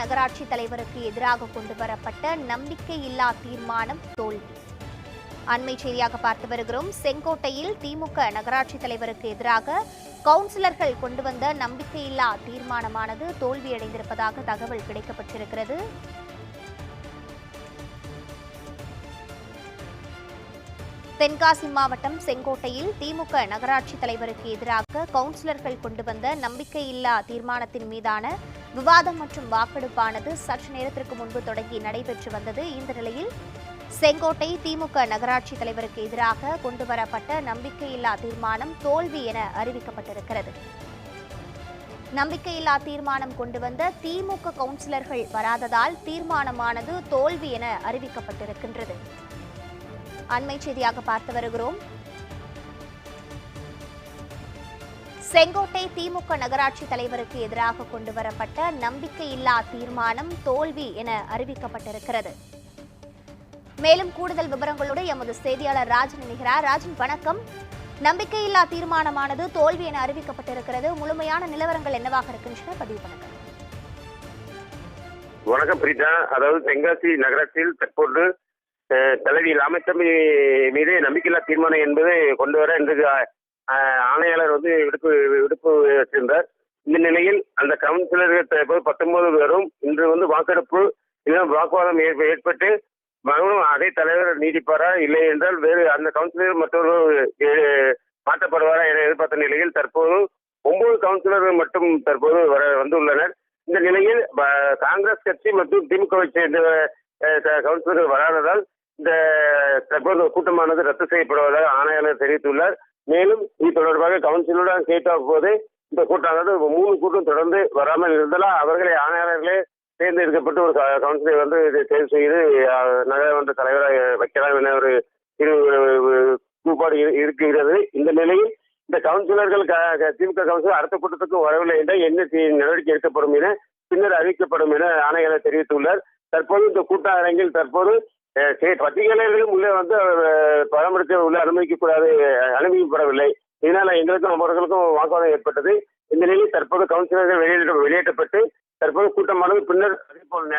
நகராட்சி தலைவருக்கு எதிராக கொண்டு வரப்பட்ட நம்பிக்கையில்லா தீர்மானம் தோல்வி. அண்மை செய்தியாக பார்த்து வருகிறோம். செங்கோட்டையில் திமுக நகராட்சி தலைவருக்கு எதிராக கவுன்சிலர்கள் கொண்டு வந்த நம்பிக்கையில்லா தீர்மானமானது தோல்வியடைந்திருப்பதாக தகவல் கிடைக்கப்பட்டிருக்கிறது. தென்காசி மாவட்டம் செங்கோட்டையில் திமுக நகராட்சி தலைவருக்கு எதிராக கவுன்சிலர்கள் கொண்டு வந்த நம்பிக்கையில்லா தீர்மானத்தின் மீதான விவாதம் மற்றும் வாக்கெடுப்பானது சற்று நேரத்திற்கு முன்பு தொடங்கி நடைபெற்று வந்தது. இந்த நிலையில் செங்கோட்டை திமுக நகராட்சி தலைவருக்கு எதிராக கொண்டுவரப்பட்ட நம்பிக்கையில்லா தீர்மானம் தோல்வி என அறிவிக்கப்பட்டிருக்கிறது. நம்பிக்கையில்லா தீர்மானம் கொண்டு வந்த திமுக கவுன்சிலர்கள் வராததால் தீர்மானமானது தோல்வி என அறிவிக்கப்பட்டிருக்கின்றது. அண்மை செய்தியாக பார்த்து வருகிறோம். செங்கோட்டை திமுக நகராட்சி தலைவருக்கு எதிராக கொண்டுவரப்பட்ட நம்பிக்கையில்லா தீர்மானம் தோல்வி என அறிவிக்கப்பட்டிருக்கிறது. மேலும் கூடுதல் விவரங்களோடு எமது செய்தியாளர் ராஜன் இணைகிறார். ராஜன் வணக்கம். நம்பிக்கையில்லா தீர்மானமானது தோல்வி என அறிவிக்கப்பட்டிருக்கிறது. முழுமையான நிலவரங்கள் என்னவாக இருக்கின்றன? பதிவு பண்ணுங்கள். வணக்கம் பிரீதா. அதாவது தென்காசி நகரத்தில் தற்போது தலைவி லாமத்தம்பி மீது நம்பிக்கையில்லா தீர்மானம் என்பது கொண்டு வர இன்றைக்கு ஆணையாளர் வந்து விடுப்பு விடுப்பு வச்சிருந்தார் இந்த நிலையில் அந்த கவுன்சிலர்கள் தற்போது பத்தொன்பது பேரும் இன்று வந்து வாக்கெடுப்பு இல்லைன்னா வாக்குவாதம் ஏற்ப- ஏற்பட்டு மறுபடியும் அதே தலைவர் நீடிப்பாரா இல்லை என்றால் வேறு அந்த கவுன்சிலர் மற்றொரு மாற்றப்படுவாரா என எதிர்பார்த்த நிலையில் தற்போது ஒன்பது கவுன்சிலர்கள் மட்டும் தற்போது வர வந்துள்ளனர். இந்த நிலையில் காங்கிரஸ் கட்சி மற்றும் திமுகவை சேர்ந்த கவுன்சிலர்கள் வராததால் இந்த தற்போது கூட்டமானது ரத்து செய்யப்படுவதாக ஆணையாளர் தெரிவித்துள்ளார். மேலும் இது தொடர்பாக கவுன்சிலுடன் கேட்ட போது இந்த கூட்டம் அதாவது மூணு கூட்டம் தொடர்ந்து வராமல் இருந்ததால் அவர்களை ஆணையாளர்களே தேர்ந்தெடுக்கப்பட்டு ஒரு கவுன்சிலை வந்து இது தேர்வு செய்து நகரமன்ற தலைவராக வைக்கலாம் என ஒரு இரு கூப்பாடு இருக்கிறது. இந்த நிலையில் இந்த கவுன்சிலர்கள் க- திமுக கவுன்சிலர் அடுத்த கூட்டத்துக்கு வரவில்லை என்றால் என்ன நடவடிக்கை எடுக்கப்படும் என பின்னர் அறிவிக்கப்படும் என ஆணையாளர் தெரிவித்துள்ளார். தற்போது இந்த கூட்ட அரங்கில் தற்போது சரி சே- பத்திரிகையாளர்களும் உள்ளே வந்து பராமரிக்க உள்ளே உள்ள அனுமதிக்கக்கூடாது அனுமதிக்கப்படவில்லை. இதனால எங்களுக்கும் அவர்களுக்கும் வாக்குவாதம் ஏற்பட்டது. இந்த நிலையில் தற்போது கவுன்சிலர்கள் வெளியேற்ற வெளியேற்றப்பட்டு தற்போது கூட்டமானது பின்னர் அதே போல்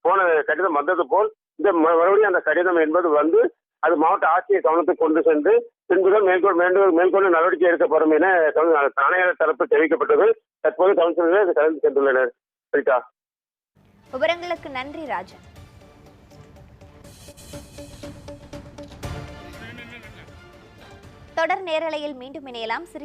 போன கடிதம் வந்தது போல் இந்த மறுபடியும் அந்த கடிதம் என்பது வந்து அது மாவட்ட ஆட்சியை கவனத்துக்கு கொண்டு சென்று பின்புதான் மேற்கொள் மேற்கொள் மேற்கொண்டு நடவடிக்கை எடுக்கப்படும் என கவு- ஆணையாளர் தரப்பு தெரிவிக்கப்பட்டது. தற்போது கவுன்சிலர்கள் கலந்து சென்றுள்ளனர். சரிக்கா. விவரங்களுக்கு நன்றி ராஜன். தொடர் நேரலையில் மீண்டும் இணையலாம். சிறிய